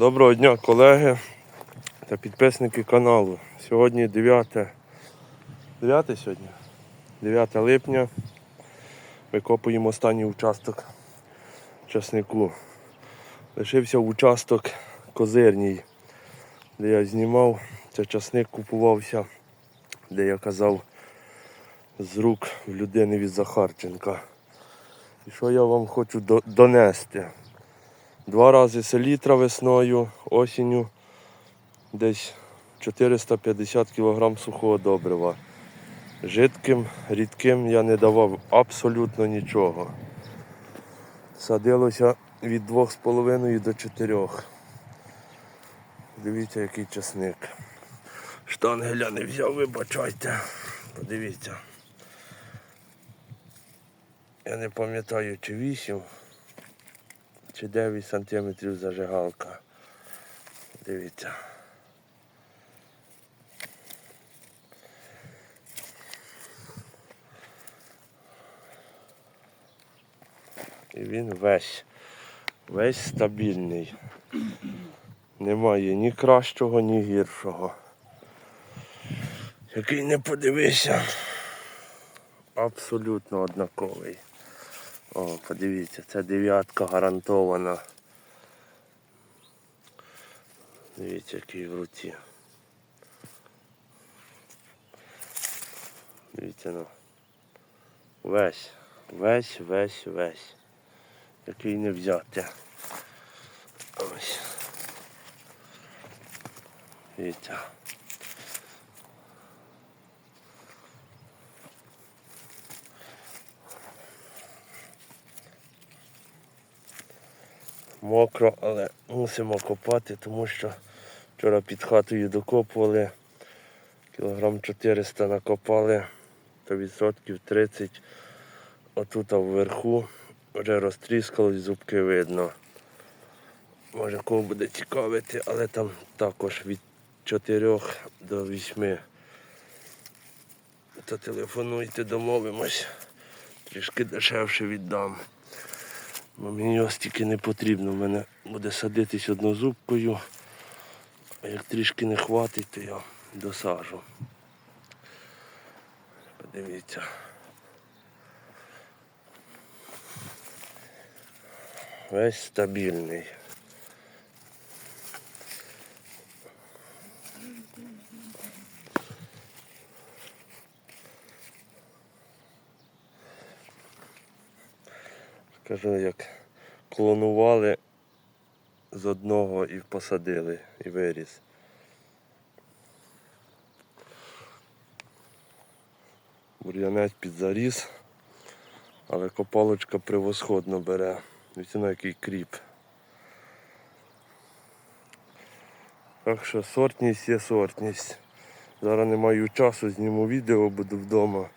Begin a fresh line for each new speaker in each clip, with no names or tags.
Доброго дня, колеги та підписники каналу. Сьогодні 9, 9 сьогодні? 9 липня. Викопуємо останній участок часнику. Лишився участок козирній, де я знімав. Це часник купувався, де я казав з рук в людини від Захарченка. І що я вам хочу донести? Два рази селітра весною, осінню десь 450 кг сухого добрива. Жидким, рідким я не давав абсолютно нічого. Садилося від 2,5 до 4. Дивіться, який часник. Штангеля не взяв, вибачайте. Подивіться. Я не пам'ятаю, чи 8 чи 9 сантиметрів зажигалка. Дивіться. І він весь, весь стабільний. Немає ні кращого, ні гіршого. Який не подивися. Абсолютно однаковий. О, подивіться, це дев'ятка гарантована. Дивіться, який в руці. Дивіться, ну. Весь, весь, весь, весь. Який не взяти. Ось. Дивіться. Мокро, але мусимо копати, тому що вчора під хатою докопували, кілограм 400 накопали, то відсотків 30 отут вверху вже розтріскалось, зубки видно. Може кого буде цікавити, але там також від 4 до 8. То телефонуйте, домовимось. Трішки дешевше віддам. Мені його стільки не потрібно. У мене буде садитись однозубкою. А як трішки не хватить, то я досажу. Подивіться. Весь стабільний. Скажу, як клонували з одного і посадили, і виріс. Бур'янець підзаріс, але копалочка превосходно бере. Ось на який кріп. Так що сортність є сортність. Зараз не маю часу, зніму відео, буду вдома.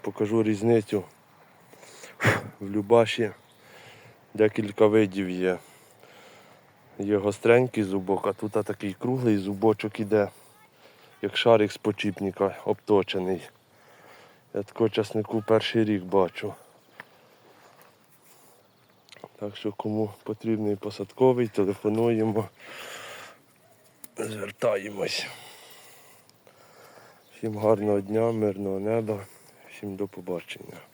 Покажу різницю в Любаші декілька видів є. Є гостренький зубок, а тут такий круглий зубочок іде, як шарик з почіпника обточений. Я такого часнику перший рік бачу. Так що кому потрібний посадковий, телефонуємо, звертаємось. Всім гарного дня, мирного неба, всім до побачення.